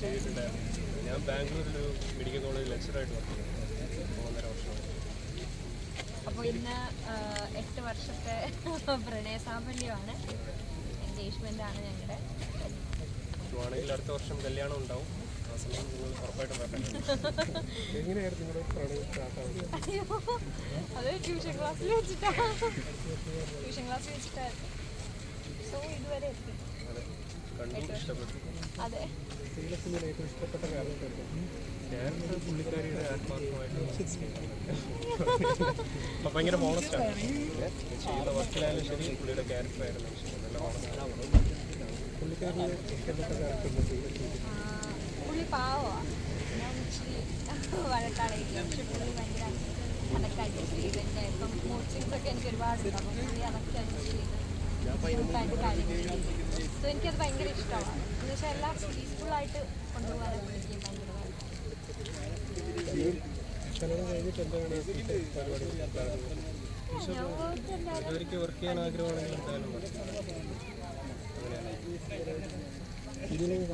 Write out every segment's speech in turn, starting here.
ചെയ്തിട്ടുണ്ടായിരുന്നു. ഞാൻ ബാംഗ്ലൂരിൽ ഒരു മെഡിക്കൽ കോളേജിൽ ലെക്ചറായിട്ട് വർക്ക് ചെയ്യുന്നു ഒന്നര വർഷം. അപ്പോൾ ഇന്ന് എട്ട് വർഷത്തെ പ്രണയ സാഫല്യമാണ് എൻഗേജ്മെന്റ് ആണ് ഞങ്ങളുടെ ആണെങ്കിൽ അടുത്ത വർഷം കല്യാണം ഉണ്ടാവും. ആ സമയം നിങ്ങൾ ഉറപ്പായിട്ടും വരണം എങ്ങനെയായിരുന്നു നിങ്ങളുടെ പ്രണയം സ്റ്റാർട്ടാവുന്നത്? അയ്യോ അത് ട്യൂഷൻ ക്ലാസ്സിൽ വെച്ചിട്ടാണ് ട്യൂഷൻ ക്ലാസ്സിൽ വെച്ചിട്ടായിരുന്നു. സോ ഇതുവരെ എത്തി. കണ്ടു ഇഷ്ടപ്പെട്ടു. അതെ. ഭയങ്കര ഹോണസ്റ്റാണ് ചെയ്ത വർക്കിലായാലും ശരി പുള്ളിയുടെ ക്യാരക്ടർ ആയിരുന്നു നല്ല ഹോണസ്റ്റാണ് പുള്ളിക്കാരിയുടെ ഇഷ്ടപ്പെട്ട ക്യാരക്ടർ പുള്ളി പാവമാണ് ഞാൻ ഇച്ചിരി വഴക്കാളായിരിക്കും പക്ഷെ പുള്ളി ഭയങ്കര അതൊക്കെ അഡ്ജസ്റ്റ് ചെയ്ത് എന്റെ ഇപ്പം മൂഡ് ഒക്കെ എനിക്ക് ഒരുപാട് അതൊക്കെ ചെയ്ത് കാര്യങ്ങൾ സോ എനിക്കത് ഭയങ്കര ഇഷ്ടമാണ്. എന്ന് വെച്ചാൽ എല്ലാം പീസ്ഫുള്ളായിട്ട് മതി. അങ്ങനെയാണ്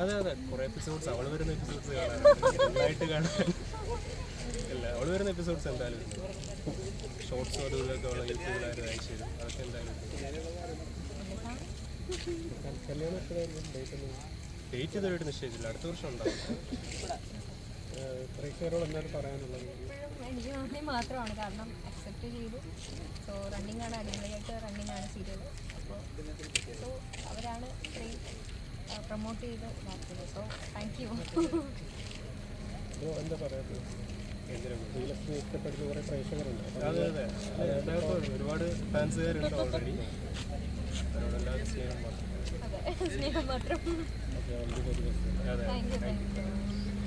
അതെ അതെ. കുറെ എപ്പിസോഡ്സ് അവൾ വരുന്ന എപ്പിസോഡ്സ് കാണാനായിട്ട് കാണാൻ. ഇല്ല അവൾ വരുന്ന എപ്പിസോഡ്സ് എന്തായാലും ഷോർട്സ് അതും അവളെ യൂട്യൂബിലായിരുന്നു തരും അതൊക്കെ എന്തായാലും കല്യാണം എപ്പോഴായിരുന്നു ഡേറ്റ് ഡേറ്റ് ഇതുവരെയായിട്ട് നിശ്ചയിച്ചില്ല. അടുത്ത വർഷം ഉണ്ടാവും. പ്രേക്ഷകരോട് എന്താണ് പറയാനുള്ളത്? എനിക്ക് നന്ദി മാത്രമാണ്. കാരണം അക്സെപ്റ്റ് ചെയ്തു. സോ റണ്ണിങ് ആണ് അടിപൊളിയായിട്ട് റണ്ണിങ് ആണ് സീരിയൽ അപ്പോൾ സോ അവരാണ് ഇത്രയും പ്രൊമോട്ട് ചെയ്ത് നടത്തുന്നത്. സോ താങ്ക് യു എന്താ പറയാത്തത് എന്തിനും ശ്രീലക്ഷ്മി ഇഷ്ടപ്പെടുന്ന കുറേ പ്രേക്ഷകരുണ്ട്. അതെ അതെ. ഒരുപാട് ഫാൻസുകാരുണ്ട് ഓൾറെഡി അവരോടെല്ലാം സ്നേഹം സ്നേഹം മാത്രം.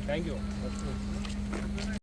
Thank you